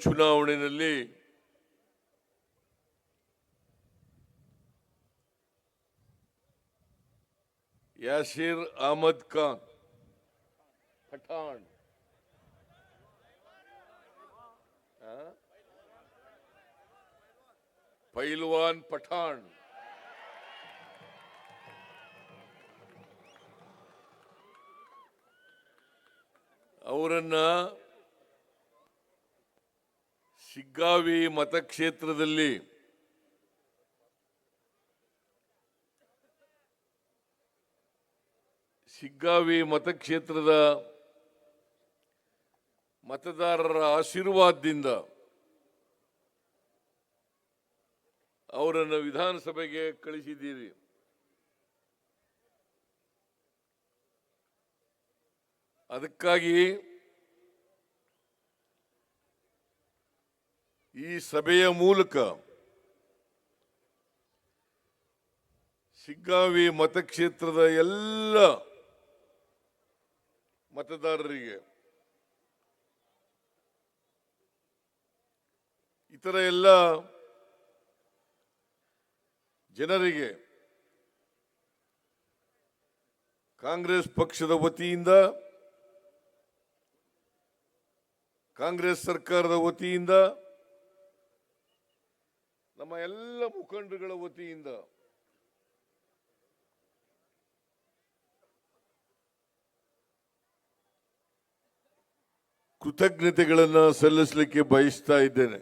ಚುನಾವಣೆಯಲ್ಲಿ ಯಾಸೀರ್ ಅಹಮದ್ ಖಾನ್ ಪಠಾಣ್ ಆ? ಪೈಲ್ವಾನ್ ಪಠಾಣ್ ಅವರನ್ನ ಶಿಗ್ಗಾವಿ ಮತಕ್ಷೇತ್ರದಲ್ಲಿ ಶಿಗ್ಗಾವಿ ಮತಕ್ಷೇತ್ರದ ಮತದಾರರ ಆಶೀರ್ವಾದದಿಂದ ಅವರನ್ನು ವಿಧಾನಸಭೆಗೆ ಕಳಿಸಿದ್ದೀರಿ. ಅದಕ್ಕಾಗಿ ಈ ಸಭೆಯ ಮೂಲಕ ಸಿಗ್ಗಾವಿ ಮತಕ್ಷೇತ್ರದ ಎಲ್ಲ ಮತದಾರರಿಗೆ, ಇತರ ಎಲ್ಲ ಜನರಿಗೆ ಕಾಂಗ್ರೆಸ್ ಪಕ್ಷದ ವತಿಯಿಂದ, ಕಾಂಗ್ರೆಸ್ ಸರ್ಕಾರದ ವತಿಯಿಂದ ನಮ್ಮ ಎಲ್ಲ ಮುಖಂಡರುಗಳ ವತಿಯಿಂದ ಕೃತಜ್ಞತೆಗಳನ್ನು ಸಲ್ಲಿಸಲಿಕ್ಕೆ ಬಯಸ್ತಾ ಇದ್ದೇನೆ.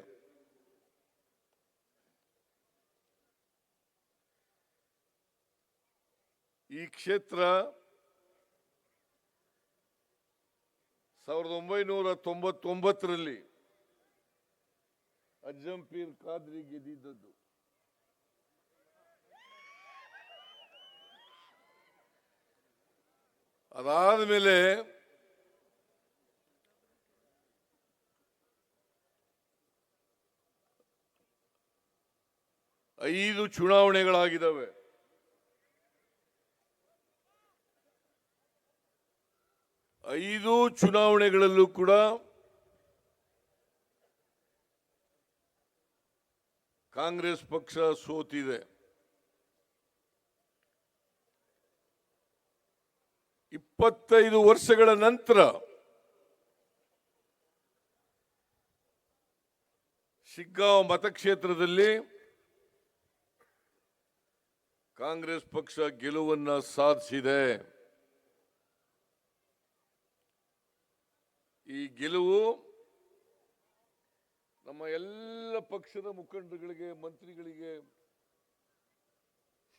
ಈ ಕ್ಷೇತ್ರ ಸಾವಿರದ ಒಂಬೈನೂರ ತೊಂಬತ್ತೊಂಬತ್ತರಲ್ಲಿ ಅಜ್ಜಂಪೀರ್ ಖಾದ್ರಿ ಗೆದ್ದಿದ್ದದ್ದು ಅದಾದ ಮೇಲೆ ಐದು ಚುನಾವಣೆಗಳಾಗಿದ್ದಾವೆ. ಐದು ಚುನಾವಣೆಗಳಲ್ಲೂ ಕೂಡ ಕಾಂಗ್ರೆಸ್ ಪಕ್ಷ ಸೋತಿದೆ. ಇಪ್ಪತ್ತೈದು ವರ್ಷಗಳ ನಂತರ ಶಿಗ್ಗಾಂವ್ ಮತಕ್ಷೇತ್ರದಲ್ಲಿ ಕಾಂಗ್ರೆಸ್ ಪಕ್ಷ ಗೆಲುವನ್ನ ಸಾಧಿಸಿದೆ. ಈ ಗೆಲುವು ನಮ್ಮ ಎಲ್ಲ ಪಕ್ಷದ ಮುಖಂಡರುಗಳಿಗೆ, ಮಂತ್ರಿಗಳಿಗೆ,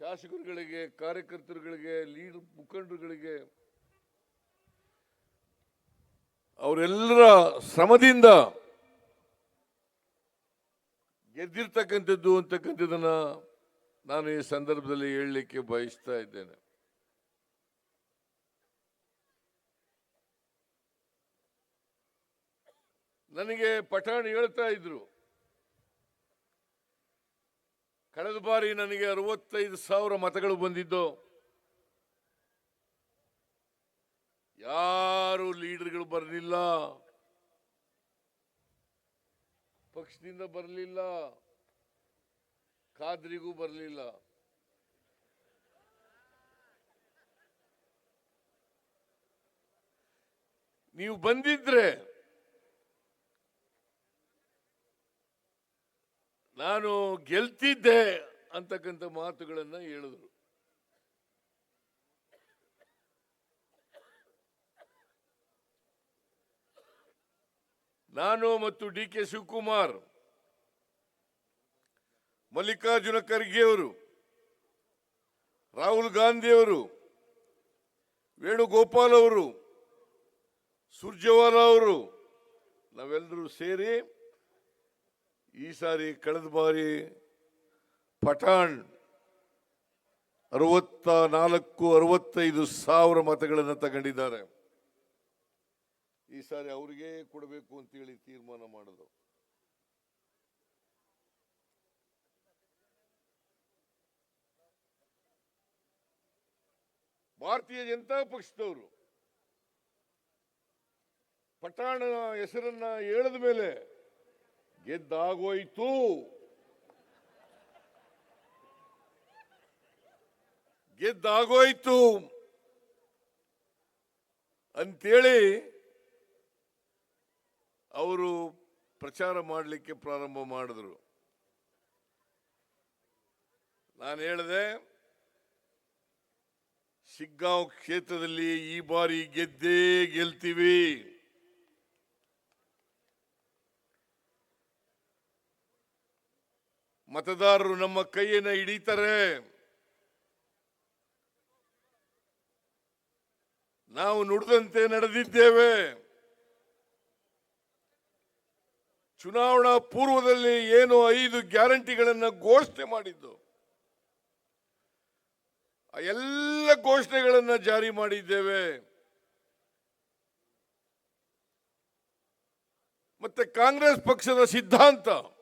ಶಾಸಕರುಗಳಿಗೆ, ಕಾರ್ಯಕರ್ತರುಗಳಿಗೆ ಲೀಡರ್ ಮುಖಂಡರುಗಳಿಗೆ, ಅವರೆಲ್ಲರ ಶ್ರಮದಿಂದ ಗೆದ್ದಿರ್ತಕ್ಕಂಥದ್ದು ಅಂತಕ್ಕಂಥದ್ದನ್ನು ನಾನು ಈ ಸಂದರ್ಭದಲ್ಲಿ ಹೇಳಲಿಕ್ಕೆ ಬಯಸ್ತಾ ಇದ್ದೇನೆ. ನನಗೆ ಪಠಾಣ್ ಹೇಳ್ತಾ ಇದ್ರು. ಕಳೆದ ಬಾರಿ ನನಗೆ ಅರವತ್ತೈದು ಸಾವಿರ ಮತಗಳು ಬಂದಿದ್ದು. ಯಾರು ಲೀಡರ್ಗಳು ಬರಲಿಲ್ಲ. ಪಕ್ಷದಿಂದ ಬರಲಿಲ್ಲ. ಖಾದ್ರಿಗೂ ಬರಲಿಲ್ಲ. ನೀವು ಬಂದಿದ್ರೆ ನಾನು ಗೆಲ್ತಿದ್ದೆ ಅಂತಕ್ಕಂಥ ಮಾತುಗಳನ್ನು ಹೇಳಿದ್ರು. ನಾನು ಮತ್ತು ಡಿ ಕೆ ಶಿವಕುಮಾರ್, ಮಲ್ಲಿಕಾರ್ಜುನ ಖರ್ಗೆ ಅವರು, ರಾಹುಲ್ ಗಾಂಧಿ ಅವರು, ವೇಣುಗೋಪಾಲ್ ಅವರು, ಸುರ್ಜೇವಾಲಾ ಅವರು, ನಾವೆಲ್ಲರೂ ಸೇರಿ ಈ ಸಾರಿ ಕಳೆದ ಬಾರಿ ಪಠಾಣ್ ಅರವತ್ತ ನಾಲ್ಕು, ಅರವತ್ತೈದು ಸಾವಿರ ಮತಗಳನ್ನು ತಗೊಂಡಿದ್ದಾರೆ. ಈ ಸಾರಿ ಅವರಿಗೆ ಕೊಡಬೇಕು ಅಂತೇಳಿ ತೀರ್ಮಾನ ಮಾಡಿದ್ರು. ಭಾರತೀಯ ಜನತಾ ಪಕ್ಷದವರು ಪಠಾಣ ಹೆಸರನ್ನ ಹೇಳದ ಮೇಲೆ ಗೆದ್ದಾಗೋಯ್ತು. ಗೆದ್ದಾಗೋಯ್ತು. ಅಂತೇಳಿ ಅವರು ಪ್ರಚಾರ ಮಾಡಲಿಕ್ಕೆ ಪ್ರಾರಂಭ ಮಾಡಿದ್ರು. ನಾನು ಹೇಳಿದೆ ಸಿಗ್ಗಾಂವ್ ಕ್ಷೇತ್ರದಲ್ಲಿ ಈ ಬಾರಿ ಗೆದ್ದೇ ಗೆಲ್ತೀವಿ. ಮತದಾರರು ನಮ್ಮ ಕೈಯನ್ನು ಹಿಡಿತಾರೆ. ನಾವು ನುಡಿದಂತೆ ನಡೆದಿದ್ದೇವೆ. ಚುನಾವಣಾ ಪೂರ್ವದಲ್ಲಿ ಏನು ಐದು ಗ್ಯಾರಂಟಿಗಳನ್ನು ಘೋಷಣೆ ಮಾಡಿದ್ದು. ಆ ಎಲ್ಲ ಘೋಷಣೆಗಳನ್ನು ಜಾರಿ ಮಾಡಿದ್ದೇವೆ. ಮತ್ತೆ ಕಾಂಗ್ರೆಸ್ ಪಕ್ಷದ ಸಿದ್ಧಾಂತ.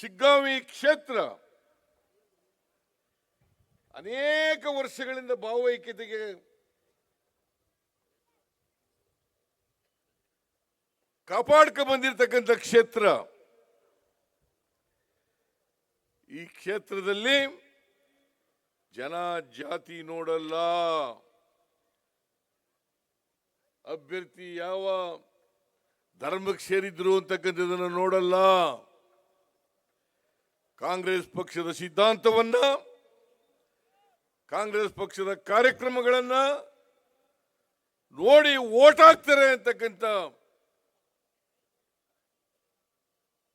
ಶಿಗ್ಗಾಂವಿ ಕ್ಷೇತ್ರ. ಅನೇಕ ವರ್ಷಗಳಿಂದ ಭಾವೈಕ್ಯತೆಗೆ ಕಾಪಾಡ್ಕ ಬಂದಿರತಕ್ಕಂಥ ಕ್ಷೇತ್ರ. ಈ ಕ್ಷೇತ್ರದಲ್ಲಿ ಜನ ಜಾತಿ ನೋಡಲ್ಲ. ಅಭ್ಯರ್ಥಿ ಯಾವ ಧರ್ಮಕ್ಕೆ ಸೇರಿದ್ರು ಅಂತಕ್ಕಂಥದ್ದನ್ನು ನೋಡಲ್ಲ. ಕಾಂಗ್ರೆಸ್ ಪಕ್ಷದ ಸಿದ್ಧಾಂತವನ್ನ, ಕಾಂಗ್ರೆಸ್ ಪಕ್ಷದ ಕಾರ್ಯಕ್ರಮಗಳನ್ನ ನೋಡಿ ಓಟ್ ಹಾಕ್ತಾರೆ ಅಂತಕ್ಕಂಥ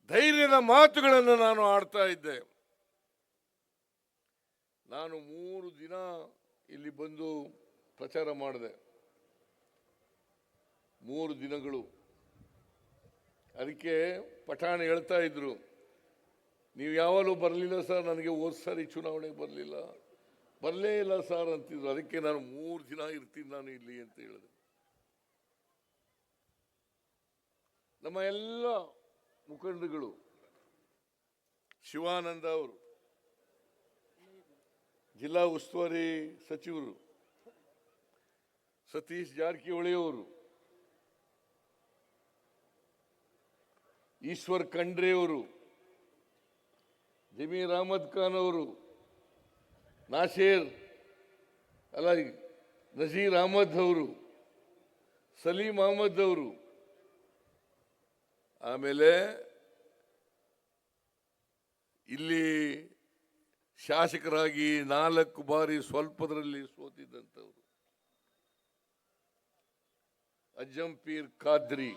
ಧೈರ್ಯದ ಮಾತುಗಳನ್ನು ನಾನು ಆಡ್ತಾ ಇದ್ದೆ. ನಾನು ಮೂರು ದಿನ ಇಲ್ಲಿ ಬಂದು ಪ್ರಚಾರ ಮಾಡಿದೆ. ಮೂರು ದಿನಗಳು. ಅದಕ್ಕೆ ಪಠಾಣ ಹೇಳ್ತಾ ಇದ್ರು. ನೀವು ಯಾವಾಗಲೂ ಬರಲಿಲ್ಲ ಸರ್, ನನಗೆ ಹೋದ ಸಾರಿ ಚುನಾವಣೆಗೆ ಬರಲಿಲ್ಲ. ಬರಲೇ ಇಲ್ಲ ಸರ್ ಅಂತಿದ್ರು. ಅದಕ್ಕೆ ನಾನು ಮೂರು ದಿನ ಇರ್ತೀನಿ ನಾನು ಇಲ್ಲಿ ಅಂತ ಹೇಳಿದೆ ನಮ್ಮ ಎಲ್ಲ ಮುಖಂಡಗಳು ಶಿವಾನಂದ ಅವರು, ಜಿಲ್ಲಾ ಉಸ್ತುವಾರಿ ಸಚಿವರು, ಸತೀಶ್ ಜಾರಕಿಹೊಳಿ ಅವರು, ಈಶ್ವರ್ ಖಂಡ್ರೆ ಅವರು ಜಮೀರ್ ಅಹಮದ್ ಖಾನ್ ಅವರು ನಾಶೇರ್ ಅಲ್ಲ ನಜೀರ್ ಅಹಮದ್ ಅವರು ಸಲೀಂ ಅಹಮದ್ ಅವರು, ಆಮೇಲೆ ಇಲ್ಲಿ ಶಾಸಕರಾಗಿ ನಾಲ್ಕು ಬಾರಿ ಸ್ವಲ್ಪದರಲ್ಲಿ ಸೋತಿದ್ದಂಥವರು. ಅಜ್ಜಂಪೀರ್ ಖಾದ್ರಿ.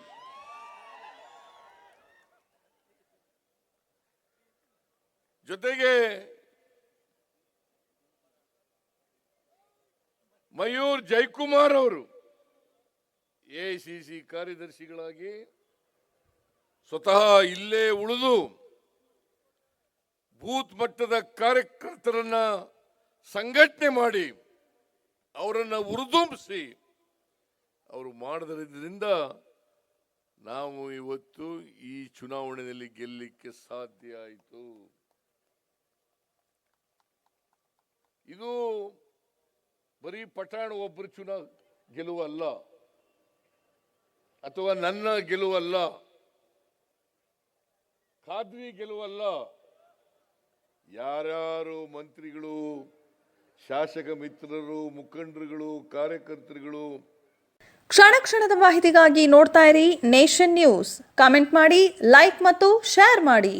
ಜೊತೆಗೆ ಮಯೂರ್ ಜೈಕುಮಾರ್ ಅವರು ಎಐಸಿಸಿ ಕಾರ್ಯದರ್ಶಿಗಳಾಗಿ ಸ್ವತಃ ಇಲ್ಲೇ ಉಳಿದು ಬೂತ್ ಮಟ್ಟದ ಕಾರ್ಯಕರ್ತರನ್ನ ಸಂಘಟನೆ ಮಾಡಿ ಅವರನ್ನು ಉರಿದುಂಬಿಸಿ ಅವರು ಮಾಡದ್ರಿಂದ ನಾವು ಇವತ್ತು ಈ ಚುನಾವಣೆಯಲ್ಲಿ ಗೆಲ್ಲಲಿಕ್ಕೆ ಸಾಧ್ಯ ಆಯಿತು. ಇದು ಬರೀ ಪಠಾಣ ಒಬ್ಬರು ಚುನಾವ ಗೆಲುವಲ್ಲ ಅಥವಾ ನನ್ನ ಗೆಲುವಲ್ಲ, ಖಾದ್ರಿ ಗೆಲುವಲ್ಲ, ಯಾರ್ಯಾರು ಮಂತ್ರಿಗಳು, ಶಾಸಕ ಮಿತ್ರರು, ಮುಖಂಡರುಗಳು, ಕಾರ್ಯಕರ್ತರುಗಳು. ಕ್ಷಣ ಕ್ಷಣದ ಮಾಹಿತಿಗಾಗಿ ನೋಡ್ತಾ ಇರಿ ನೇಷನ್ ನ್ಯೂಸ್. ಕಾಮೆಂಟ್ ಮಾಡಿ, ಲೈಕ್ ಮತ್ತು ಶೇರ್ ಮಾಡಿ.